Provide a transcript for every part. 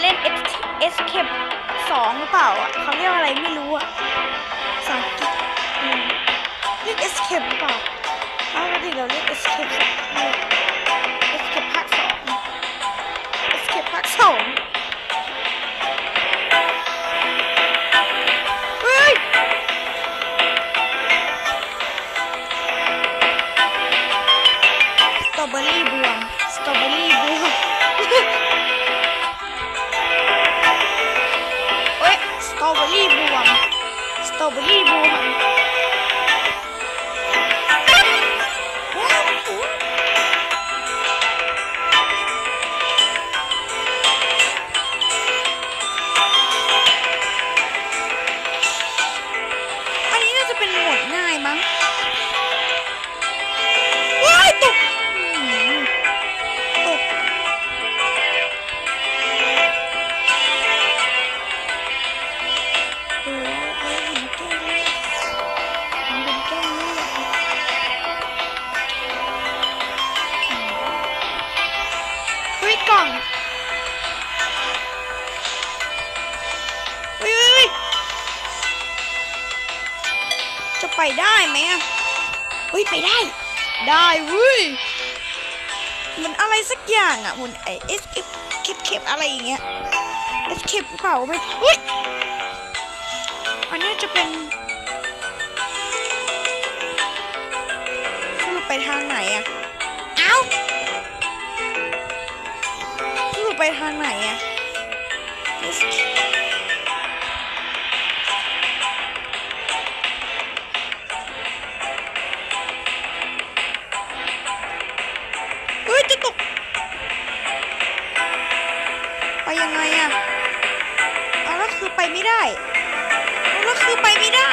เล่น Escape สองหรือเปล่าอะเขาเรียกอะไรไม่รู้อะสังกฤษอืมเรียก Escape หรือเปล่าเอาปกติเราเรียก Escape สองเออ Escape ภาคสอง Escape ภาคสอง สตรอเบอรี่บูมอันนี้น่าจะเป็นหมดง่ายมั้ง ไปได้ ได้เว้ยเหมันอะไรสักอย่างอะเหมันไอเอสเอฟเข็บเข็บอะไรอย่างเงี้ยเอสเข็บเปล่าไม่เฮ้ยอันนี้จะเป็นคือไปทางไหนอะเอ้าคือไปทางไหนอะเจะตก ไปยังไงอะเอาแล้วคือไปไม่ได้ เอาแล้วคือไปไม่ได้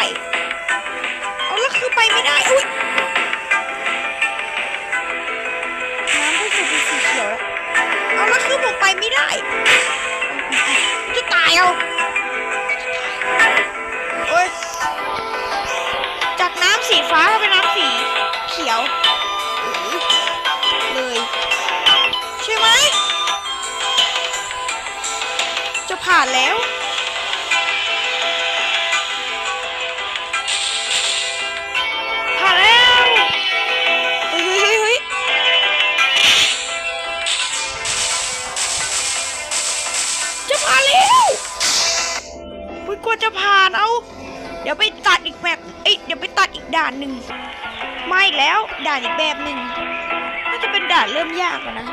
เอาแล้วคือไปไม่ได้ อุ้ยน้ำก็จะเป็นสีเขียวแล้วเอาแล้วคือผมไปไม่ได้ จะตายเอาานแล้ว ผ่านแล้วเฮ้ยเฮ้ยเฮ้ยจะผ่านแล้วอุ้ยกลัวจะผ่านเอา เดี๋ยวไปตัดอีกแบบเอ้ยเดี๋ยวไปตัดอีกด่านหนึ่งไม่แล้วด่านอีกแบบหนึ่งน่าจะเป็นด่านเริ่มยากแล้วนะ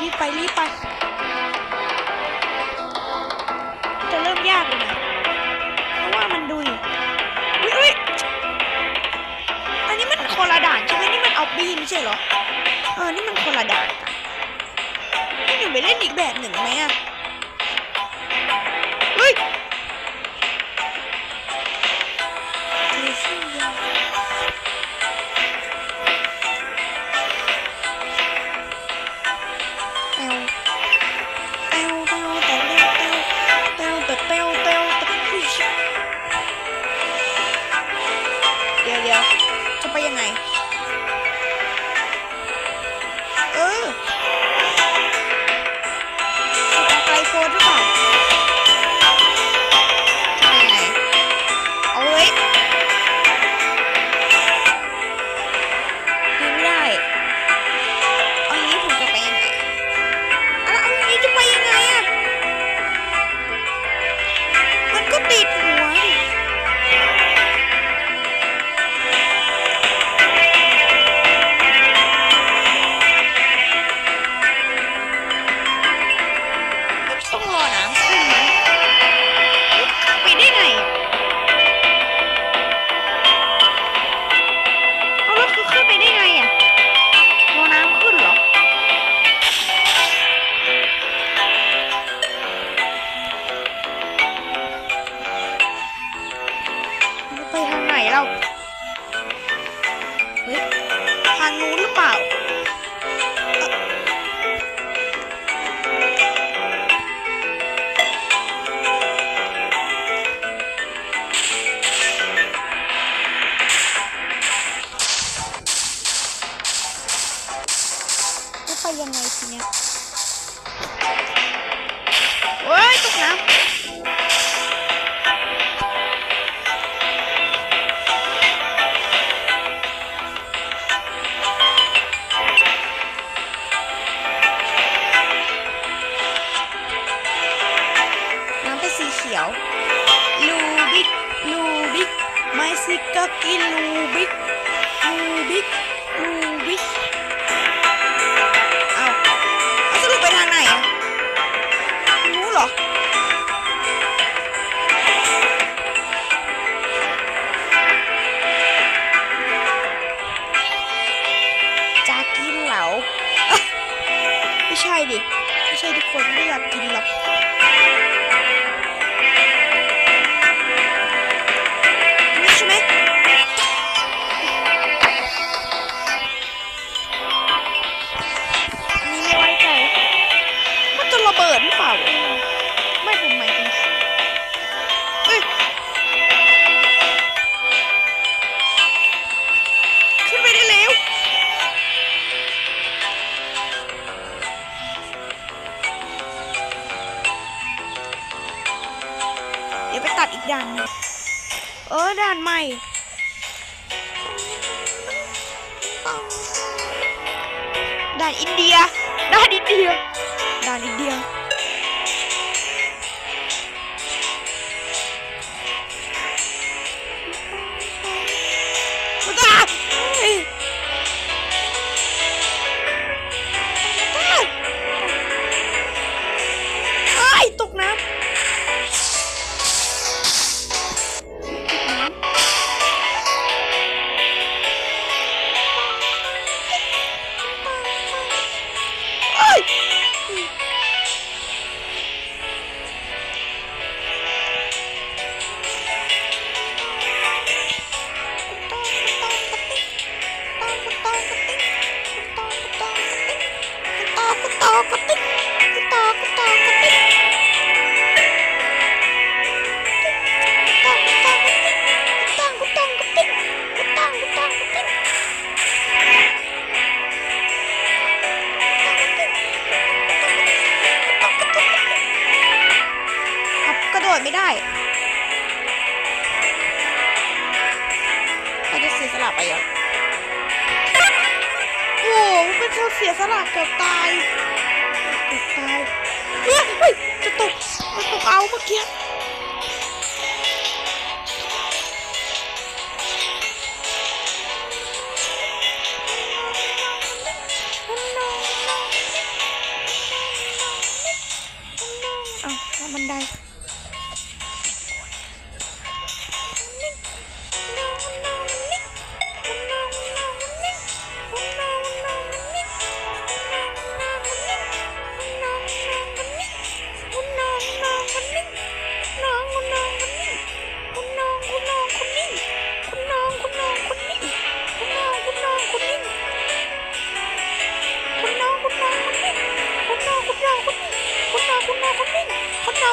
รีบไปรีบไป จะเริ่มยากเลยนะเพราะว่ามันดูดิอุ้ยอุ้ยอันนี้มันคนละด่านใช่ไหมนี่มันออบบี้ไม่ใช่เหรอ เออ นี่มันคนละด่านกันนี่หนูไปเล่นอีกแบบหนึ่งไหมอะเฮ้ย aquí ด่านเออด่านใหม่ด่านอินเดียด่านอินเดียด่านอินเดีย จะเสียสละไปเหรอโอ้โหมันเป็นเขาเสียสละเกือบตายเกือบตายเฮ้ยจะตกจะตกเอาเมื่อกี้ น้อ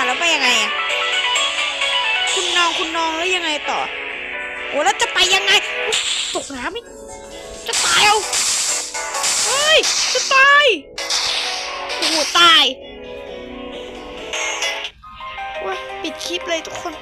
ะแล้วไปยังไงอะคุณน้องคุณน้องแล้วยังไงต่อโอ้แล้วจะไปยังไงอุ๊ยตกน้ำอีกจะตายเอาเฮ้ยจะตายโอ้โหตายว้าปิดคลิปเลยทุกคน